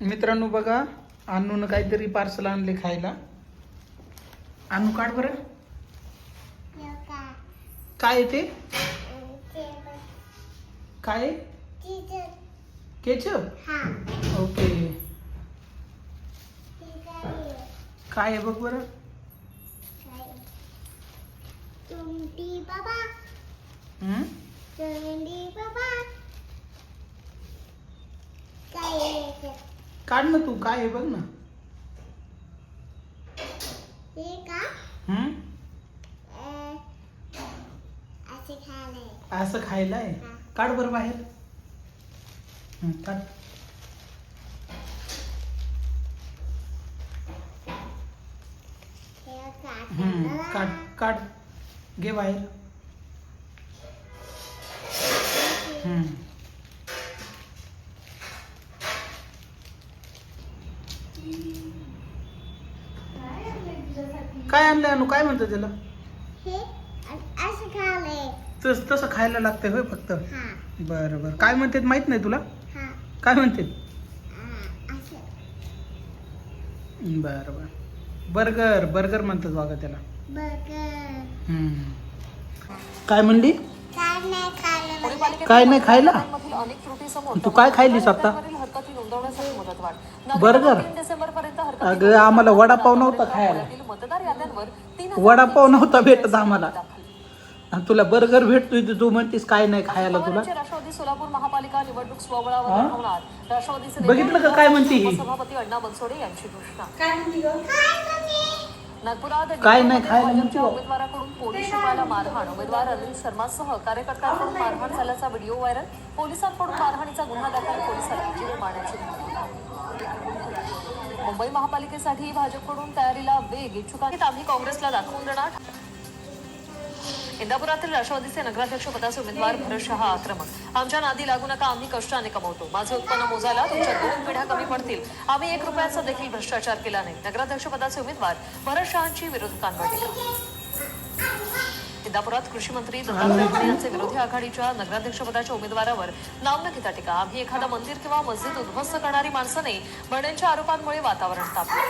मित्रांनो बघा अन्नून काहीतरी पार्सल आणले खायला. अन्नू काढ बरं. काय ते? काय? केचप? ओके. काय आहे बघ बरं. बाबा. काय काढ ना तू काय आहे बघ ना. हे का? हं? अं, असे खायला आहे काढ बरं बाहेर. हं, काढ. हे हं, का काढ काढ. घे बाहेर. हं. काय आणलं अनु? काय म्हणतो त्याला? हे तस तसं खायला लागतंय होय फक्त. हा. बरं बरं. काय म्हणतात माहीत नाही तुला? हा. काय असं. बरं बरं. बर्गर बर्गर म्हणतात बघा त्याला. काय म्हणली? काय नाही खायला तू काय खाल्लीस आता? बर्गर डिसेंबर पर्यंत अगं आम्हाला वडापाव नव्हता खायला. मतदार याद्यांवर तीन वडापाव नव्हता भेटत आम्हाला. आणि तुला बर्गर भेटतोय तू म्हणतीस काय नाही खायला तुला? राष्ट्रवादी सोलापूर महापालिका निवडणूक स्वबळावर हा? होणार राष्ट्रवादीचे बघितलं का काय म्हणते ही? सभापती अण्णा बनसोडे यांची घोषणा. काय मम्मी? नागपुरात काय नाही खायला म्हणते भाजपच्या बा. उमेदवाराकडून पोलीस शिपायाला मारहाण. उमेदवार अनिल शर्मासह कार्यकर्त्यांकडून मारहाण झाल्याचा व्हिडिओ व्हायरल. पोलिसांकडून मारहाणीचा गुन्हा दाखल पोलिसांनी. जीव मारण्याची धमकी. मुंबई महापालिकेसाठी भाजपकडून तयारीला वेग इच्छुकांनी आम्ही काँग्रेसला दाखवून देणार. इंदापुरातील राष्ट्रवादीचे नगराध्यक्ष पदाचे उमेदवार भरत शहा आक्रमक. आमच्या नादी लागू नका आम्ही कष्टाने कमवतो. माझे उत्पन्न मोजायला तुमच्या दोन पिढ्या कमी पडतील. आम्ही एक रुपयाचा देखील भ्रष्टाचार केला नाही. नगराध्यक्ष पदाचे उमेदवार भरत शहांची विरोधकांवर टीका. इंदापुरात कृषी मंत्री दत्तात्रय भरणे यांचे विरोधी आघाडीच्या नगराध्यक्षपदाच्या उमेदवारावर नाव न घेता टीका. आम्ही एखादा मंदिर किंवा मस्जिद उद्ध्वस्त करणारी माणसं नाही भरणेंच्या आरोपांमुळे वातावरण तापले.